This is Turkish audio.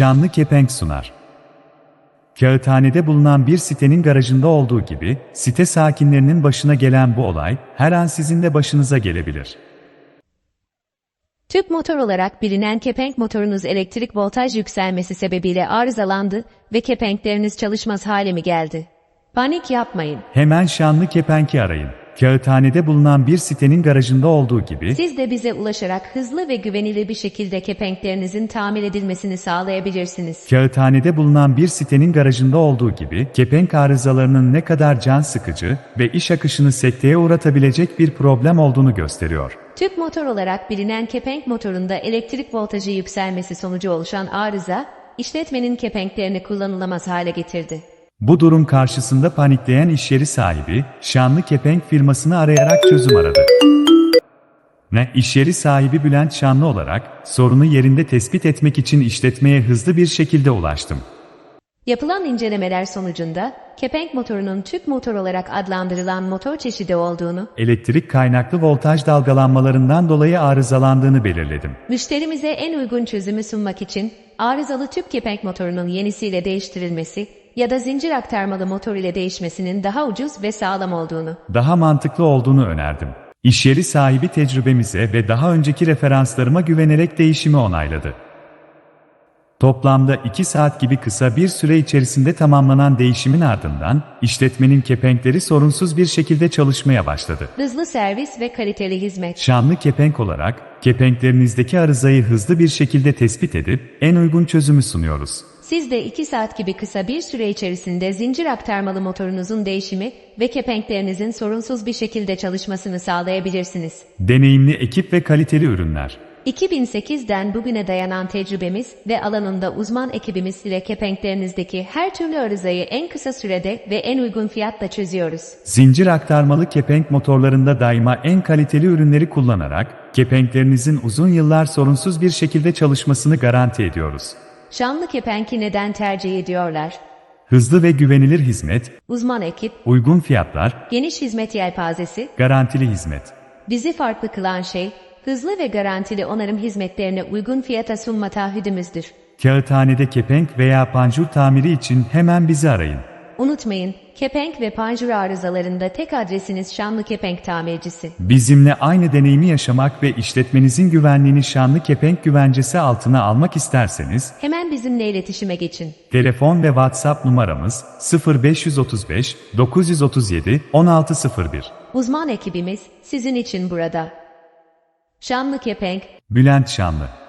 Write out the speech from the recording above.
Şanlı Kepenk sunar. Kağıthanede bulunan bir sitenin garajında olduğu gibi, site sakinlerinin başına gelen bu olay, her an sizin de başınıza gelebilir. Tüp motor olarak bilinen kepenk motorunuz elektrik voltaj yükselmesi sebebiyle arızalandı ve kepenkleriniz çalışmaz hale mi geldi? Panik yapmayın. Hemen Şanlı Kepenk'i arayın. Kağıthanede bulunan bir sitenin garajında olduğu gibi, Siz de bize ulaşarak hızlı ve güvenilir bir şekilde kepenklerinizin tamir edilmesini sağlayabilirsiniz. Kağıthanede bulunan bir sitenin garajında olduğu gibi, kepenk arızalarının ne kadar can sıkıcı ve iş akışını sekteye uğratabilecek bir problem olduğunu gösteriyor. Tüp motor olarak bilinen kepenk motorunda elektrik voltajı yükselmesi sonucu oluşan arıza, işletmenin kepenklerini kullanılamaz hale getirdi. Bu durum karşısında panikleyen iş yeri sahibi, Şanlı Kepenk firmasını arayarak çözüm aradı. Ne iş yeri sahibi Bülent Şanlı olarak, sorunu yerinde tespit etmek için işletmeye hızlı bir şekilde ulaştım. Yapılan incelemeler sonucunda, kepenk motorunun tüp motor olarak adlandırılan motor çeşidi olduğunu, Elektrik kaynaklı voltaj dalgalanmalarından dolayı arızalandığını belirledim. müşterimize en uygun çözümü sunmak için arızalı tüp kepenk motorunun yenisiyle değiştirilmesi ya da zincir aktarmalı motor ile değişmesinin daha ucuz ve sağlam olduğunu, Daha mantıklı olduğunu önerdim. İş yeri sahibi tecrübemize ve daha önceki referanslarıma güvenerek değişimi onayladı. Toplamda 2 saat gibi kısa bir süre içerisinde tamamlanan değişimin ardından, işletmenin kepenkleri sorunsuz bir şekilde çalışmaya başladı. hızlı servis ve kaliteli hizmet. Şanlı kepenk olarak, kepenklerinizdeki arızayı hızlı bir şekilde tespit edip, en uygun çözümü sunuyoruz. Siz de 2 saat gibi kısa bir süre içerisinde zincir aktarmalı motorunuzun değişimi ve kepenklerinizin sorunsuz bir şekilde çalışmasını sağlayabilirsiniz. Deneyimli ekip ve kaliteli ürünler. 2008'den bugüne dayanan tecrübemiz ve alanında uzman ekibimiz ile kepenklerinizdeki her türlü arızayı en kısa sürede ve en uygun fiyatla çözüyoruz. Zincir aktarmalı kepenk motorlarında daima en kaliteli ürünleri kullanarak, kepenklerinizin uzun yıllar sorunsuz bir şekilde çalışmasını garanti ediyoruz. Şanlı kepenki neden tercih ediyorlar? Hızlı ve güvenilir hizmet, Uzman ekip, uygun fiyatlar, geniş hizmet yelpazesi, garantili hizmet. bizi farklı kılan şey, hızlı ve garantili onarım hizmetlerine uygun fiyata sunma taahhüdümüzdür. Kağıthanede kepenk veya panjur tamiri için hemen bizi arayın. Unutmayın, kepenk ve panjur arızalarında tek adresiniz Şanlı Kepenk Tamircisi. Bizimle aynı deneyimi yaşamak ve işletmenizin güvenliğini şanlı kepenk güvencesi altına almak isterseniz, Hemen bizimle iletişime geçin. telefon ve WhatsApp numaramız 0535 937 1601. Uzman ekibimiz sizin için burada. Şanlı Kepenk Bülent Şanlı